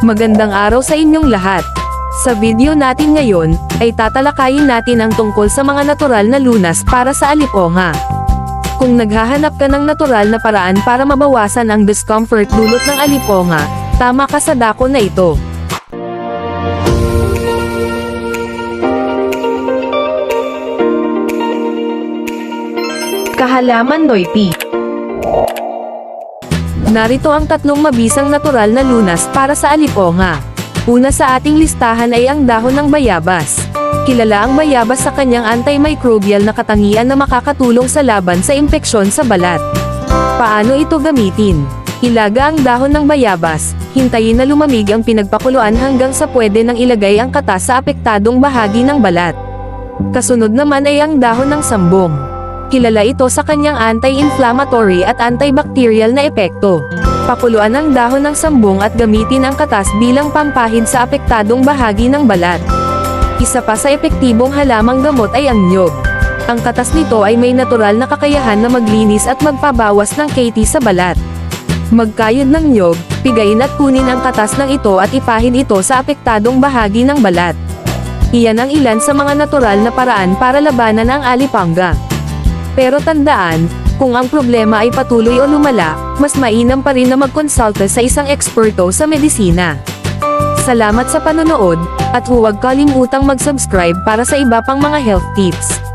Magandang araw sa inyong lahat. Sa video natin ngayon, ay tatalakayin natin ang tungkol sa mga natural na lunas para sa aliponga. Kung naghahanap ka ng natural na paraan para mabawasan ang discomfort dulot ng aliponga, tama ka sa dako na ito. Kahalaman Noiti Narito ang tatlong mabisang natural na lunas para sa aliponga. Una sa ating listahan ay ang dahon ng bayabas. Kilala ang bayabas sa kanyang antimicrobial na katangian na makakatulong sa laban sa impeksyon sa balat. Paano ito gamitin? Ilaga ang dahon ng bayabas, hintayin na lumamig ang pinagpakuluan hanggang sa pwede nang ilagay ang katas sa apektadong bahagi ng balat. Kasunod naman ay ang dahon ng sambong. Kilala ito sa kanyang anti-inflammatory at antibacterial na epekto. Pakuluan ang dahon ng sambong at gamitin ang katas bilang pampahid sa apektadong bahagi ng balat. Isa pa sa epektibong halamang gamot ay ang nyog. Ang katas nito ay may natural na kakayahan na maglinis at magpabawas ng KT sa balat. Magkayod ng nyog, pigayin at kunin ang katas ng ito at ipahid ito sa apektadong bahagi ng balat. Iyan ang ilan sa mga natural na paraan para labanan ang alipanga. Pero tandaan, kung ang problema ay patuloy o lumala, mas mainam pa rin na magkonsulta sa isang eksperto sa medisina. Salamat sa panonood, at huwag kalimutang mag-subscribe para sa iba pang mga health tips.